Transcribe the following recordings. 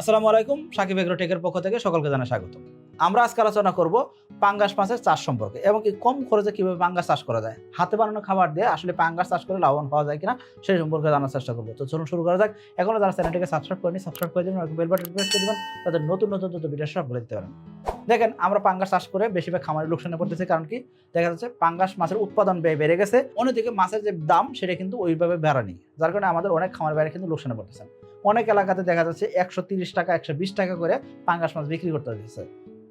আসসালামু আলাইকুম সাকিব এগ্রোটেকের পক্ষ থেকে সকলকে জানা স্বাগত আমরা আজকে আলোচনা করব পাঙ্গাস মাছের চাষ সম্পর্কে এবং কি কম খরচে কীভাবে পাঙ্গাস চাষ করা যায়। হাতে বানানো খাবার দিয়ে আসলে পাঙ্গাস চাষ করে লাভবান পাওয়া যায় কিনা সেই সম্পর্কে জানার চেষ্টা করব। তো চলুন শুরু করা যাক। এখনও যারা চ্যানেলটিকে সাবস্ক্রাইব করেনি সাবস্ক্রাইব করে দেবেন বেল বাটন প্রেস করে দেবেন তাদের নতুন নতুন নতুন ভিডিও সব বলে দিতে পারেন। দেখেন, আমরা পাঙ্গাস চাষ করে বেশিরভাগ খামারে লোকসানে পড়তেছে কারণ কি দেখা যাচ্ছে পাঙ্গাস মাছের উৎপাদন ব্যয় বেড়ে গেছে। অন্যদিকে মাছের যে দাম সেটা কিন্তু ওইভাবে বেড়ানি যার কারণে আমাদের অনেক খামার বাইরে কিন্তু লোকসানে পড়তেছে। অনেক এলাকাতে দেখা যাচ্ছে একশো টাকা, একশো বিশ টাকা করে পাঙ্গাস মাছ বিক্রি করতে হচ্ছে।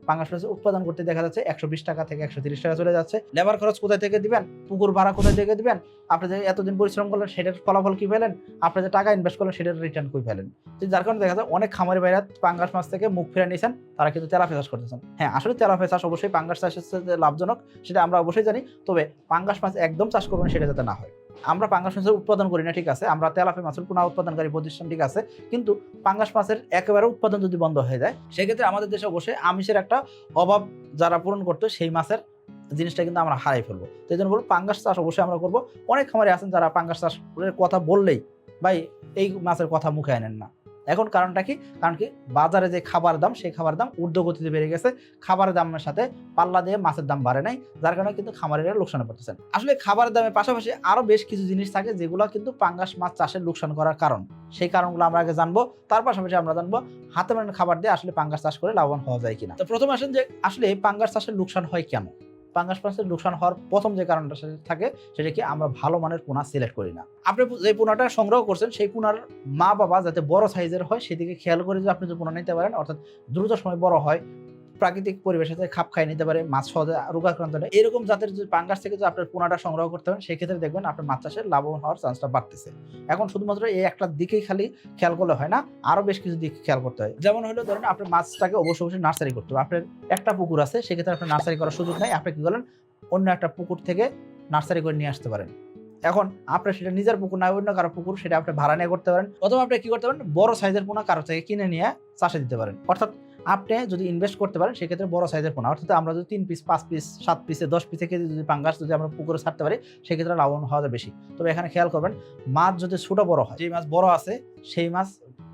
পাঙ্গাস মাছ উৎপাদন করতে দেখা যাচ্ছে একশো বিশ টাকা থেকে একশো টাকা চলে যাচ্ছে। লেবার খরচ কোথায় থেকে দিবেন? পুকুর ভাড়া কোথায় থেকে দিবেন? আপনি যে এতদিন পরিশ্রম করলেন, সেটার ফলাফল কি পেলেন? আপনি যে টাকা ইনভেস্ট করলেন, সেটার রিটার্ন কই পেলেন? যার কারণে দেখা যায় অনেক খামারি বাইরে পাঙ্গাস মাছ থেকে মুখ ফিরে নিয়েছেন, তারা কিন্তু তেলাপি চাষ করতেছেন। হ্যাঁ আসলে তেলাপি চাষ অবশ্যই পাঙ্গাস চাষের লাভজনক, সেটা আমরা অবশ্যই জানি। তবে পাঙ্গাস মাছ একদম চাষ করবেন, সেটা যাতে না হয়। আমরা পাঙ্গাস মাছের উৎপাদন করি না, ঠিক আছে? আমরা তেলাপি মাছের পুনা উৎপাদনকারী প্রতিষ্ঠান, ঠিক আছে? কিন্তু পাঙ্গাস মাছের একেবারে উৎপাদন যদি বন্ধ হয়ে যায়, সেক্ষেত্রে আমাদের দেশে অবশ্যই আমিষের একটা অভাব যারা পূরণ করতো, সেই মাছের জিনিসটা কিন্তু আমরা হারাই ফেলব। এই জন্য বলব, পাঙ্গাস চাষ অবশ্যই আমরা করব। অনেক খামারে আছেন যারা পাঙ্গাস চাষের কথা বললেই ভাই, এই মাছের কথা মুখে আনেন না। এখন কারণটা কি? কারণ কি? বাজারে যে খাবার দাম, সেই খাবার দাম ঊর্ধ্বগতিতে বেড়ে গেছে। খাবারের দামের সাথে পাল্লা দিয়ে মাছের দাম বাড়ে নাই, যার কারণে কিন্তু খামারিরা লোকসানে পড়তেছেন আসলে খাবারের দামের পাশাপাশি আরও বেশ কিছু জিনিস থাকে, যেগুলো কিন্তু পাঙ্গাস মাছ চাষের লোকসান করার কারণ। সেই কারণগুলো আমরা আগে জানব, তার পাশাপাশি আমরা জানব হাতে বানানো খাবার দিয়ে আসলে পাঙ্গাস চাষ করে লাভবান হওয়া যায় কিনা। তো প্রথমে আসেন যে, আসলে পাঙ্গাস চাষের লোকসান হয় কেন? পাঙ্গাস মাছের লোকসান হওয়ার প্রথম যে কারণটা থাকে, সেটা কি আমরা ভালো মানের পোনা সিলেক্ট করি না। আপনি যে পোনাটা সংগ্রহ করছেন, সেই পোনার মা বাবা যাতে বড় সাইজের হয়, সেদিকে খেয়াল করে যে আপনি যে পোনা নিতে পারেন, অর্থাৎ দ্রুত সময় বড় হয় প্রাকৃতিক পরিবেশের সাথে খাপ খাই নিতে পারে, মাছ সহজে রোগাক্রান্ত নেই এরকম জাতের যদি পাঙ্গাস থেকে যদি আপনার পোনাটা সংগ্রহ করতে পারেন, সেক্ষেত্রে দেখবেন আপনার মাছ চাষের লাভবান হওয়ার চান্সটা বাড়তেছে। এখন শুধুমাত্র এই একটা দিকেই খালি খেয়াল করলে হয় না, আরও বেশ কিছু দিক খেয়াল করতে হয়। যেমন হলো ধরেন আপনার মাছটাকে অবশ্যই অবশ্যই নার্সারি করতে হবে। আপনার একটা পুকুর আছে, সেক্ষেত্রে আপনার নার্সারি করার সুযোগ নাই। আপনি কি করেন অন্য একটা পুকুর থেকে নার্সারি করে নিয়ে আসতে পারেন। এখন আপনার সেটা নিজের পুকুর না, অন্য কারও পুকুর, সেটা আপনি ভাড়া নিয়ে করতে পারেন। অথবা আপনি কি করতে পারেন? বড় সাইজের পোনা কারও থেকে কিনে নিয়ে চাষে দিতে পারেন। অর্থাৎ আপনি যদি ইনভেস্ট করতে পারেন, সেক্ষেত্রে বড় সাইজের পোনা অর্থাৎ আমরা যদি তিন পিস পাঁচ পিস সাত পিসে দশ পিসে কেজি যদি পাঙ্গাস যদি আমরা পুকুরে ছাড়তে পারি, সেক্ষেত্রে লাভবান হওয়া যায় বেশি। তবে এখানে খেয়াল করবেন, মাছ যদি ছোটো বড় হয় যে মাছ বড় আছে, সেই মাছ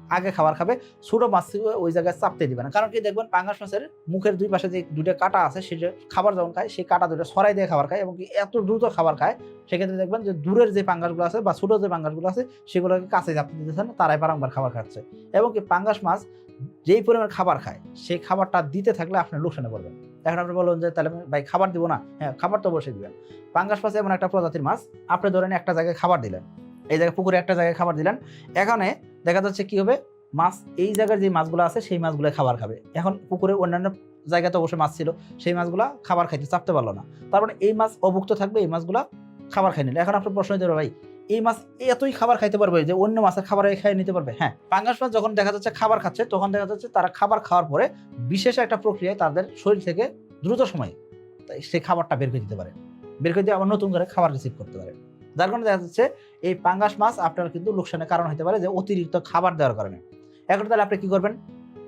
আগে খাবার খাবে, ছোটো মাছ ওই জায়গায় চাপতে দিবে না। কারণ কি দেখবেন, পাঙ্গাস মাছের মুখের দুই পাশে যে দুটো কাটা আছে সেটা খাবার যখন খায় সেই কাটা দুটো সরাই দিয়ে খাবার খায় এবং এত দ্রুত খাবার খায়, সেক্ষেত্রে দেখবেন যে দূরের যে পাঙ্গাসগুলো আছে বা ছোটো যে পাঙ্গাসগুলো আছে, সেগুলোকে কাছে চাপতে দিতেছে না, তারাই বারংবার খাবার খাচ্ছে। এবং কি পাঙ্গাস মাছ যেই পরিমাণ খাবার খায় সেই খাবারটা দিতে থাকলে আপনি লোকসানে পড়বেন। এখন আপনি বলুন যে, তাহলে ভাই খাবার দিব না? হ্যাঁ খাবার তো অবশ্যই দিবেন। পাঙ্গাস মাছ এমন একটা প্রজাতির মাছ, আপনি ধরেন একটা জায়গায় খাবার দিলেন। এই জায়গায় পুকুরে একটা জায়গায় খাবার দিলেন। এখানে দেখা যাচ্ছে কি হবে? মাছ, এই জায়গার যে মাছগুলো আছে, সেই মাছগুলো খাবার খাবে। এখন পুকুরে অন্যান্য জায়গাতে অবশ্যই মাছ ছিল, সেই মাছগুলো খাবার খাইতে চাপতে পারল না। তার মানে এই মাছ অভুক্ত থাকবে, এই মাছগুলো খাবার খাই নিলে। এখন আপনার প্রশ্ন ভাই, এই মাছ এতই খাবার খাইতে পারবে যে অন্য মাছের খাবার খাইয়ে নিতে পারবে? হ্যাঁ পাঙ্গাস মাছ যখন দেখা যাচ্ছে খাবার খাচ্ছে, তখন দেখা যাচ্ছে তারা খাবার খাওয়ার পরে বিশেষ একটা প্রক্রিয়ায় তাদের শরীর থেকে দ্রুত সময়ে সেই খাবারটা বের করে দিতে পারে। বের করে দিয়ে আবার নতুন করে খাবার রিসিভ করতে পারে। যার কারণে দেখা যাচ্ছে এই পাঙ্গাস মাছ আপনার কিন্তু লোকসানের কারণ হতে পারে যে অতিরিক্ত খাবার দেওয়ার কারণে। এখন তাহলে আপনি কী করবেন?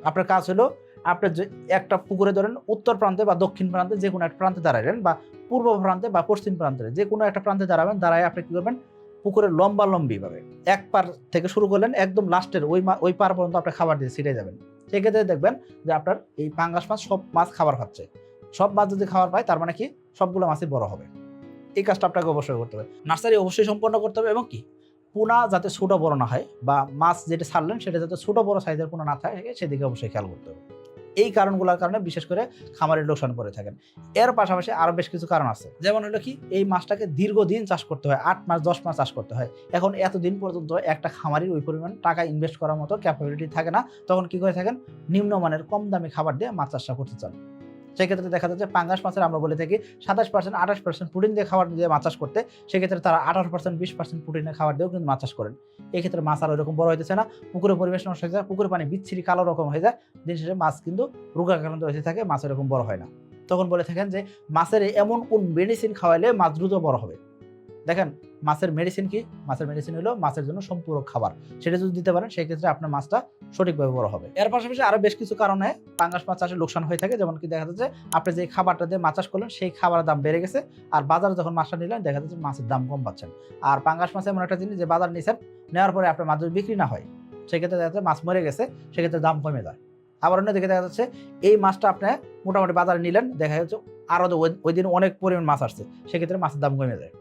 আপনার কাজ হলো আপনার যে একটা পুকুরে ধরেন উত্তর প্রান্তে বা দক্ষিণ প্রান্তে যে কোনো একটা প্রান্তে দাঁড়াবেন বা পূর্ব প্রান্তে বা পশ্চিম প্রান্তে যে কোনো একটা প্রান্তে দাঁড়াবেন, দাঁড়ায় আপনি কী করবেন? পুকুরের লম্বা লম্বি ভাবে এক পার থেকে শুরু করলেন, একদম লাস্টের ওই ওই পার পর্যন্ত আপনি খাবার দিয়ে ছিটে যাবেন। সেক্ষেত্রে দেখবেন যে আপনার এই পাঙ্গাস মাছ সব মাছ খাবার খাচ্ছে। সব মাছ যদি খাবার পায়, তার মানে কি? সবগুলো মাছই বড় হবে। এই কাজটা আপনাকে অবশ্যই করতে হবে। নার্সারি অবশ্যই সম্পন্ন করতে হবে এবং কি? পোনা যাতে ছোট বড় না হয় বা মাছ যেটা ছাড়লেন সেটা যাতে ছোট বড় সাইজের পোনা না থাকে সেদিকে অবশ্যই খেয়াল করতে হবে। এই কারণগুলোর কারণে বিশেষ করে খামারের লোকসান করে থাকেন। এর পাশাপাশি আরও বেশ কিছু কারণ আছে। যেমন হলো কি? এই মাছটাকে দীর্ঘদিন চাষ করতে হয়, আট মাস, দশ মাস চাষ করতে হয়। এখন এতদিন পর্যন্ত একটা খামারির ওই পরিমাণ টাকা ইনভেস্ট করার মতো ক্যাপাবিলিটি থাকে না। তখন কি করে থাকেন? নিম্নমানের কম দামি খাবার দিয়ে মাছ চাষটা করতে চান। সেক্ষেত্রে দেখা যাচ্ছে পাঙ্গাস মাছের আমরা বলে থাকি সাতাশ পার্সেন্ট আঠাশ পার্সেন্ট প্রোটিন দিয়ে খাবার দিয়ে মাছ চাষ করতে, সেক্ষেত্রে তারা আঠারো পার্সেন্ট বিশ পার্সেন্ট প্রোটিনের খাবার দিয়েও কিন্তু মাছ চাষ করেন। এক্ষেত্রে মাছ আর ওইরকম বড় হইতেছে না পুকুরে পরিবেশ নষ্ট হয়ে যায় পুকুরে পানি বিচ্ছিরি কালো রকম হয়ে যায়, দিন শেষে মাছ কিন্তু রোগাক্রান্ত হয়ে থাকে, মাছ এরকম বড় হয় না। তখন বলে থাকেন যে, মাছের এমন কোন মেডিসিন খাওয়াইলে মাছ দ্রুত বড় হবে। দেখেন, মাছের মেডিসিন কি? মাছের মেডিসিন হলো মাছের জন্য সম্পূরক খাবার। সেটা যদি দিতে পারেন সেই ক্ষেত্রে আপনার মাছটা সঠিকভাবে বড় হবে। এর পাশাপাশি আরও বেশ কিছু কারণে পাঙ্গাস মাছ চাষে লোকসান হয়ে থাকে। যেমন কি দেখা যাচ্ছে, আপনি যে খাবারটা দিয়ে মাছ চাষ করলেন, সেই খাবারের দাম বেড়ে গেছে। আর বাজারে যখন মাছটা নিলেন, দেখা যাচ্ছে মাছের দাম কম পাচ্ছেন। আর পাঙ্গাস মাছ এমন একটা জিনিস যে বাজার নিছেন, নেওয়ার পরে আপনার মাছ বিক্রি না হয়, সেক্ষেত্রে দেখা যাচ্ছে মাছ মরে গেছে, সেক্ষেত্রে দাম কমে যায়। আবার অন্যদিকে দেখা যাচ্ছে, এই মাছটা আপনি মোটামুটি বাজারে নিলেন, দেখা যাচ্ছে আরও ওই দিন অনেক পরিমাণ মাছ আসছে, সেক্ষেত্রে মাছের দাম কমে যায়।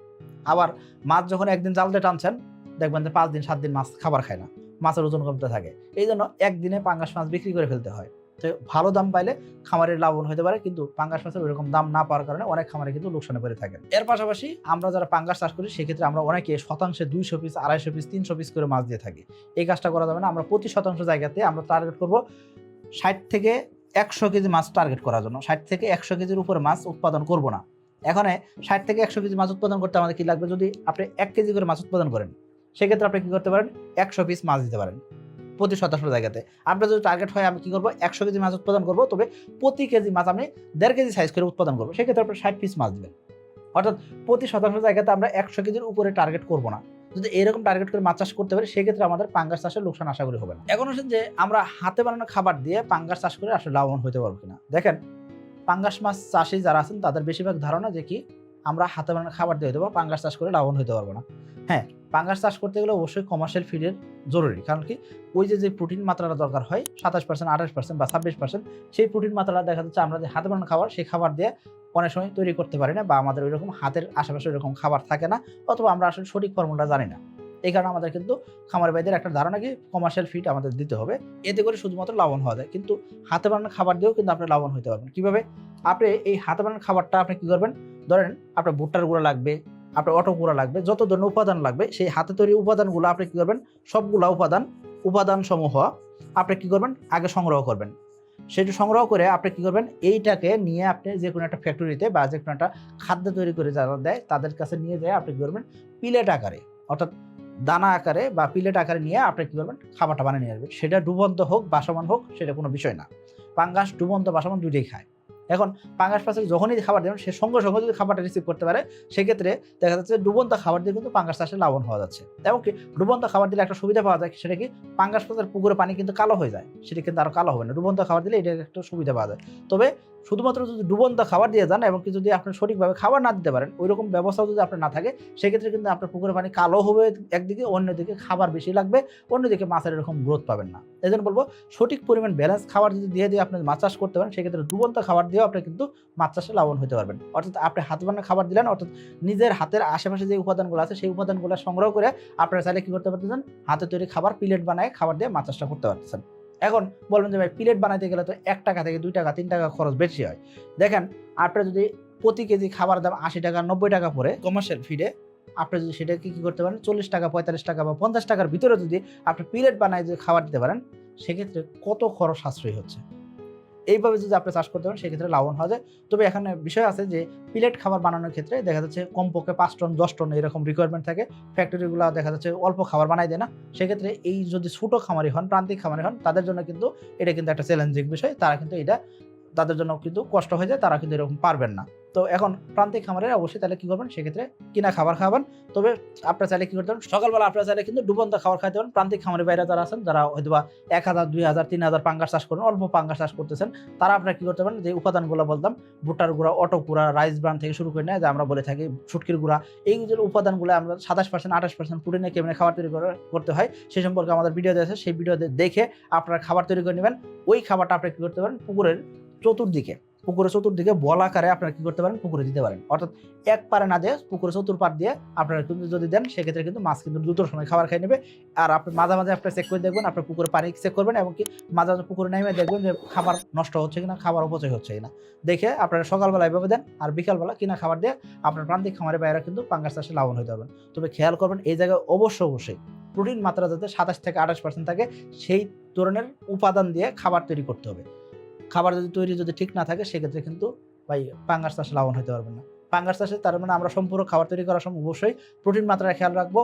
আবার মাছ যখন একদিন জালতে টানছেন, দেখবেন যে পাঁচ দিন, সাত দিন মাছ খাবার খায় না, মাছের ওজন কমতে থাকে। এই জন্য একদিনে পাঙ্গাস মাছ বিক্রি করে ফেলতে হয়। তো ভালো দাম পাইলে খামারের লাভবান হতে পারে, কিন্তু পাঙ্গাস মাছের ওইরকম দাম না পাওয়ার কারণে অনেক খামারে কিন্তু লোকসানে পড়ে থাকেন। এর পাশাপাশি আমরা যারা পাঙ্গাস চাষ করি, সেক্ষেত্রে আমরা অনেকে শতাংশে দুইশো পিস, আড়াইশো পিস, তিনশো পিস করে মাছ দিয়ে থাকি। এই কাজটা করা যাবে না, আমরা প্রতি শতাংশ জায়গাতে আমরা টার্গেট করব ষাট থেকে একশো কেজি মাছ টার্গেট করার জন্য। ষাট থেকে একশো কেজির উপরে মাছ উৎপাদন করব না। এখানে ষাট থেকে একশো কেজি মাছ উৎপাদন করতে আমাদের কি লাগবে? যদি আপনি এক কেজি করে মাছ উৎপাদন করেন, সেক্ষেত্রে আপনি কি করতে পারেন? একশো পিস মাছ দিতে পারেন প্রতি শতাংশ জায়গাতে। আপনার যদি টার্গেট হয়, আমি কি করব? একশো কেজি মাছ উৎপাদন করব, তবে প্রতি কেজি মাছ আমি দেড় কেজি সাইজ করে উৎপাদন করব। সেক্ষেত্রে আপনি ষাট পিস মাছ দিবেন। অর্থাৎ প্রতি শতাংশ জায়গাতে আমরা একশো কেজির উপরে টার্গেট করব না। যদি এরকম টার্গেট করে মাছ চাষ করতে পারি, সেক্ষেত্রে আমাদের পাঙ্গাস চাষের লোকসান আশা করি হবে না। এখন হচ্ছে যে, আমরা হাতে বানানো খাবার দিয়ে পাঙ্গাস চাষ করে আসলে লাভবান হতে পারব কিনা। দেখেন পাঙ্গাস মাছ চাষি যারা আছেন, তাদের বেশিরভাগ ধারণা যে কি, আমরা হাতে বানানো খাবার দিয়ে দেবো পাঙ্গাস চাষ করে লাভবান হতে পারব না। হ্যাঁ পাঙ্গাস চাষ করতে গেলে অবশ্যই কমার্শিয়াল ফিডের জরুরি, কারণ কি, ওই যে যে প্রোটিন মাত্রাটা দরকার হয়, সাতাশ পার্সেন্ট আঠাশ পার্সেন্ট বা ছাব্বিশ পার্সেন্ট সেই প্রোটিন মাত্রাটা দেখা যাচ্ছে আমরা যে হাতে বানানো খাবার, সেই খাবার দিয়ে অনেক সময় তৈরি করতে পারি না বা আমাদের ওইরকম হাতের আশেপাশে ওইরকম খাবার থাকে না, অথবা আমরা আসলে সঠিক ফর্মুলা জানি না। এই কারণে আমাদের কিন্তু খামার বাইদের একটা ধারণা কি কমার্শিয়াল ফিড আমাদের দিতে হবে। এতে করে শুধুমাত্র লাভবান হওয়া যায়। কিন্তু হাতে বানানো খাবার দিয়েও কিন্তু আপনি লাভবান হতে পারবেন। কীভাবে? আপনি এই হাতে বানানো খাবারটা আপনি কী করবেন? ধরেন আপনার ভুট্টার গুঁড়া লাগবে, আপনার অটো গুঁড়া লাগবে, যত ধরনের উপাদান লাগবে, সেই হাতে তৈরি উপাদানগুলো আপনি কী করবেন? সবগুলা উপাদান উপাদান সমূহ আপনি কী করবেন? আগে সংগ্রহ করবেন। সেটা সংগ্রহ করে আপনি কী করবেন? এইটাকে নিয়ে আপনি যে কোনো একটা ফ্যাক্টরিতে বা যে কোনো একটা খাদ্য তৈরি করে যারা দেয়, তাদের কাছে নিয়ে যায়, আপনি কী করবেন? পিলেট আকারে। অর্থাৎ দানা আকারে বা পিলেট আকারে নিয়ে আপনি কী করবেন? খাবারটা বানিয়ে নিয়ে আসবেন। সেটা ডুবন্ত হোক, বাসমান হোক, সেটা কোনো বিষয় না। পাঙ্গাস ডুবন্ত, বাসমান দুইটাই খায়। এখন পাঙ্গাস পাশে যখনই খাবার দেবেন, সে সঙ্গে সঙ্গে যদি খাবারটা রিসিভ করতে পারে, সেক্ষেত্রে দেখা যাচ্ছে ডুবন্ত খাবার দিয়ে কিন্তু পাঙ্গাস চাষে লাভবান হওয়া যাচ্ছে। এমনকি ডুবন্ত খাবার দিলে একটা সুবিধা পাওয়া যায় সেটা কি? পাঙ্গাস পাশের পুকুরে পানি কিন্তু কালো হয়ে যায়। সেটা কিন্তু আরও কালো হবে না। ডুবন্ত খাবার দিলে এটা একটা সুবিধা পাওয়া যায়। তবে শুধুমাত্র যদি ডুবন্ত খাবার দিয়ে যান এবং যদি আপনি সঠিকভাবে খাবার না দিতে পারেন ওই রকম ব্যবস্থাও যদি আপনার না থাকে, সেক্ষেত্রে কিন্তু আপনার পুকুরের পানি কালো হবে একদিকে, অন্যদিকে খাবার বেশি লাগবে, অন্যদিকে মাছের এরকম গ্রোথ পাবেন না। এই জন্য বলব সঠিক পরিমাণ ব্যালেন্স খাবার যদি দিয়ে দিয়ে আপনি মাছ চাষ করতে পারেন, সেক্ষেত্রে ডুবন্ত খাবার দিয়েও আপনি কিন্তু মাছ চাষে লাভবান হতে পারবেন। অর্থাৎ আপনি হাত বানানো খাবার দিলেন, অর্থাৎ নিজের হাতের আশেপাশে যে উপাদানগুলো আছে, সেই উপাদানগুলো সংগ্রহ করে আপনারা চাইলে কি করতে পারতেছেন? হাতে তৈরি খাবার প্লেট বানায় খাবার দিয়ে মাছ চাষটা করতে পারতেছেন। এখন বলবেন যে ভাই, প্লেট বানাইতে গেলে তো এক টাকা থেকে দুই টাকা, তিন টাকা খরচ বেশি হয়। দেখেন, আপনার যদি প্রতি কেজি খাবার দাম আশি টাকা, নব্বই টাকা পরে কমার্শিয়াল ফিডে আপনি যদি সেটাকে কি করতে পারেন? চল্লিশ টাকা, পঁয়তাল্লিশ টাকা বা পঞ্চাশ টাকার ভিতরে যদি আপনি প্লেট বানায় যদি খাবার দিতে পারেন, সেক্ষেত্রে কত খরচ সাশ্রয়ী হচ্ছে? এইভাবে যদি আপনি চাষ করতে পারেন, সেক্ষেত্রে লাভবান হওয়া যায়। তবে এখানে বিষয় আছে যে প্লেট খাবার বানানোর ক্ষেত্রে দেখা যাচ্ছে কমপক্ষে পাঁচ টন, দশ টন এরকম রিকোয়ারমেন্ট থাকে। ফ্যাক্টরিগুলো দেখা যাচ্ছে অল্প খাবার বানাই দেয় না। সেক্ষেত্রে এই যদি ছোটো খামারি হন, প্রান্তিক খামারি হন, তাদের জন্য কিন্তু এটা কিন্তু একটা চ্যালেঞ্জিং বিষয়। তারা কিন্তু এটা তাদের জন্য কিন্তু কষ্ট হয়ে যায়, তারা কিন্তু এরকম পারবেন না। তো এখন প্রান্তিক খামারে অবশ্যই তাহলে কী করবেন? সেক্ষেত্রে কিনা খাবার খাবেন তবে আপনারা চাইলে কী করতে পারেন? সকালবেলা আপনারা চাইলে কিন্তু ডুবন্ত খাবার খাইতে পারেন। প্রান্তিক খামারের বাইরে যারা আছেন, যারা হয়তো বা এক হাজার, দুই হাজার, তিন হাজার পাঙ্গাস চাষ করেন, অল্প পাঙ্গাস চাষ করতেছেন, তারা আপনারা কী করতে পারেন? যে উপাদানগুলো বলতাম ভুট্টার গুঁড়া, অটো গুঁড়া, রাইস ব্রান থেকে শুরু করে নেয়, যে আমরা বলে থাকি শুটকির গুঁড়া, এই যে উপাদানগুলো আমরা সাতাশ পার্সেন্ট আঠাশ পার্সেন্ট প্রোটিনে কেমনে খাবার তৈরি করে- করতে হয় সেই সম্পর্কে আমাদের ভিডিও আছে, সেই ভিডিও দেখে আপনারা খাবার তৈরি করে নেবেন। ওই খাবারটা আপনি কী করতে পারেন? পুকুরের চতুর্দিকে, পুকুরের চতুর্দিকে বল আকারে আপনারা কি করতে পারেন? পুকুরে দিতে পারেন। অর্থাৎ এক পারে না দিয়ে পুকুরের চতুর্পার দিয়ে আপনারা কিন্তু যদি দেন, সেক্ষেত্রে কিন্তু মাছ কিন্তু দ্রুত সময় খাবার খাই নেবে। আর আপনি মাঝে মাঝে আপনার চেক করে দেখবেন, আপনার পুকুরে পানি চেক করবেন এবং কি মাঝে মাঝে পুকুরে নেমে দেখবেন যে খাবার নষ্ট হচ্ছে কিনা, খাবার অপচয় হচ্ছে কিনা। দেখে আপনারা সকালবেলা এভাবে দেন, আর বিকালবেলা কিনা খাবার দিয়ে আপনার প্রান্তিক খামারের বাইরে কিন্তু পাঙ্গাস চাষে লাভবান হতে পারবেন। তবে খেয়াল করবেন, এই জায়গায় অবশ্যই অবশ্যই প্রোটিন মাত্রা যাতে সাতাশ থেকে আঠাশ পার্সেন্ট থাকে, সেই ধরনের উপাদান দিয়ে খাবার তৈরি করতে হবে। খাবার যদি তৈরি যদি ঠিক না থাকে, সেক্ষেত্রে কিন্তু ভাই পাঙ্গাস চাষে লাভবান হতে পারবেন না। পাঙ্গাস চাষে তার মানে আমরা সম্পূর্ণ খাবার তৈরি করার সময় অবশ্যই প্রোটিন মাত্রা খেয়াল রাখব,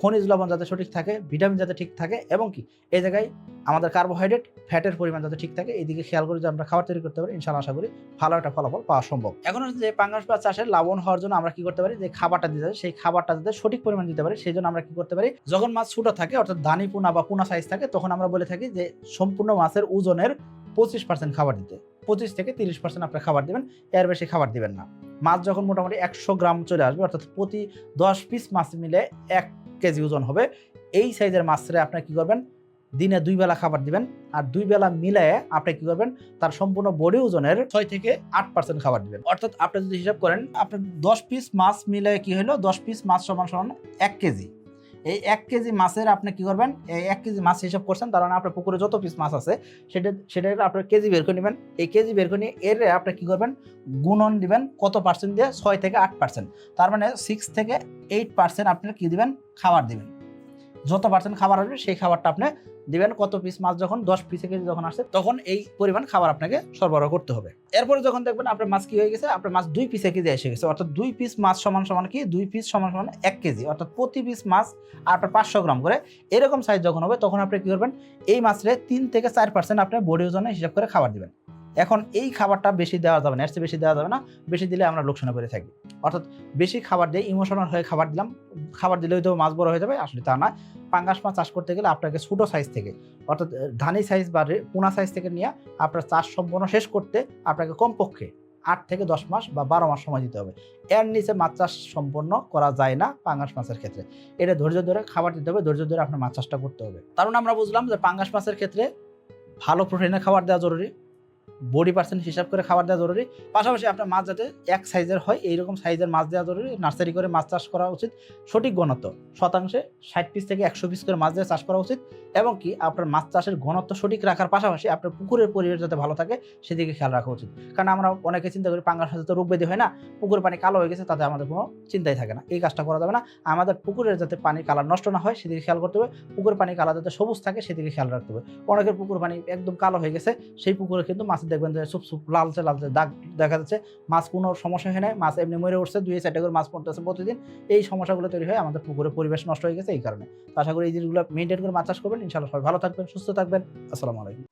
খনিজ লবণ যাতে সঠিক থাকে, ভিটামিন যাতে ঠিক থাকে এবং কি, এই জায়গায় আমাদের কার্বোহাইড্রেট ফ্যাটের পরিমাণ যাতে ঠিক থাকে এইদিকে খেয়াল করে যদি আমরা খাবার তৈরি করতে পারি ইনশাল্লাহ আশা করি ভালো একটা ফলাফল পাওয়া সম্ভব। এখন হচ্ছে যে পাঙ্গাস বা চাষের লাভবান হওয়ার জন্য আমরা কি করতে পারি, যে খাবারটা দিতে পারি সেই খাবারটা যাতে সঠিক পরিমাণ দিতে পারি, সেই জন্য আমরা কি করতে পারি, যখন মাছ ছোটো থাকে, অর্থাৎ দানি পোনা বা পোনা সাইজ থাকে, তখন আমরা বলে থাকি যে সম্পূর্ণ মাছের ওজনের পঁচিশ পার্সেন্ট খাবার দিতে। পঁচিশ থেকে তিরিশ পার্সেন্ট আপনি খাবার দিবেন, এর বেশি খাবার দিবেন না। মাছ যখন মোটামুটি একশো গ্রাম চলে আসবে, অর্থাৎ প্রতি দশ পিস মাছ মিলে এক কেজি ওজন হবে, এই সাইজের মাছরে আপনার কি করবেন? দিনে দুই বেলা খাবার দিবেন, আর দুই বেলা মিলায়ে আপনি কি করবেন? তার সম্পূর্ণ বডি ওজনের ছয় থেকে আট পার্সেন্ট খাবার দিবেন। অর্থাৎ আপনি যদি হিসাব করেন, আপনার দশ পিস মাছ মিলায়ে কি হলো? দশ পিস মাছ সমান সমান এক কেজি। এই এক কেজি মাছের আপনি কি করবেন? এই এক কেজি মাছ হিসাব করছেন, তার মানে আপনার পুকুরে যত পিস মাছ আছে, সেটা সেটা আপনার কেজি বের করে নেবেন। এই কেজি বের করে নিয়ে এর আপনি কি করবেন? গুণন দিবেন কত পার্সেন্ট দিয়ে? ছয় থেকে আট পার্সেন্ট তার মানে সিক্স থেকে এইট পার্সেন্ট আপনি কি দিবেন? খাবার দিবেন। যত পার্সেন্ট খাবার আসবে, সেই খাবারটা আপনি দিবেন কত পিস মাছ যখন, দশ পিসে কেজি যখন আসে, তখন এই পরিমাণ খাবার আপনাকে সরবরাহ করতে হবে। এরপরে যখন দেখবেন আপনার মাছ কি হয়ে গেছে, আপনার মাছ দুই পিসে কেজি এসে গেছে। অর্থাৎ দুই পিস মাছ সমান সমান কি? দুই পিস সমান সমান এক কেজি। অর্থাৎ প্রতি পিস মাছ আপনার পাঁচশো গ্রাম করে। এরকম সাইজ যখন হবে, তখন আপনি কি করবেন, এই মাছের তিন থেকে চার পার্সেন্ট আপনার বডি ওজনে হিসাব করে খাবার দিবেন। এখন এই খাবারটা বেশি দেওয়া যাবে না, এর বেশি দেওয়া যাবে না, বেশি দিলে আমরা লোকসানে পড়ে থাকি। অর্থাৎ বেশি খাবার দিয়ে ইমোশনাল হয়ে খাবার দিলাম, খাবার দিলেই তো মাছ বড় হয়ে যাবে, আসলে তা না পাঙ্গাস মাছ চাষ করতে গেলে আপনাকে ছোটো সাইজ থেকে, অর্থাৎ ধানি সাইজ বা পোনা সাইজ থেকে নিয়ে আপনার চাষ সম্পূর্ণ শেষ করতে আপনাকে কমপক্ষে আট থেকে দশ মাস বা বারো মাস সময় দিতে হবে। এর নিচে মাছ চাষ সম্পন্ন করা যায় না পাঙ্গাস মাছের ক্ষেত্রে। এটা ধৈর্য ধরে খাবার দিতে হবে, ধৈর্য ধরে আপনার মাছ চাষটা করতে হবে। কারণ আমরা বুঝলাম যে পাঙ্গাস মাছের ক্ষেত্রে ভালো প্রোটিনের খাবার দেওয়া জরুরি। বডি পার্সেন্ট হিসাব করে খাবার দেওয়া জরুরি। পাশাপাশি আপনার মাছ যাতে এক সাইজের হয়, এইরকম সাইজের মাছ দেওয়া জরুরি। নার্সারি করে মাছ চাষ করা উচিত। সঠিক ঘনত্ব, শতাংশে ষাট পিস থেকে একশো পিস করে মাছ দিয়ে চাষ করা উচিত। এবং কি আপনার মাছ চাষের ঘনত্ব সঠিক রাখার পাশাপাশি আপনার পুকুরের পরিবেশ যাতে ভালো থাকে, সেদিকে খেয়াল রাখা উচিত। কারণ আমরা অনেকে চিন্তা করি পাঙ্গাস সাথে তো রোগ ব্যাধি হয় না, পুকুর পানি কালো হয়ে গেছে, তাতে আমাদের কোনো চিন্তাই থাকে না। এই কাজটা করা যাবে না। আমাদের পুকুরের যাতে পানি কালার নষ্ট না হয়, সেদিকে খেয়াল করতে হবে। পুকুরের পানি কালার যাতে সবুজ থাকে, সেদিকে খেয়াল রাখতে হবে। অনেকের পুকুর পানি একদম কালো হয়ে গেছে, সেই পুকুরে কিন্তু মাছ দেখবেন যে সুপ সুপ লালচে লালচে দাগ দেখা যাচ্ছে। মাছ কোনো সমস্যা হয় নাই, মাছ এমনি মরে উঠছে, দুই চারটে করে মাছ পড়তেছে প্রতিদিন। এই সমস্যাগুলো তৈরি হয় আমাদের পুকুরের পরিবেশ নষ্ট হয়ে গেছে এই কারণে। আশা করি এই জিনিসগুলো মেনটেন করে মাছ চাষ করবেন। ইনশাআল্লাহ সবাই ভালো থাকবেন, সুস্থ থাকবেন। আসসালামু আলাইকুম।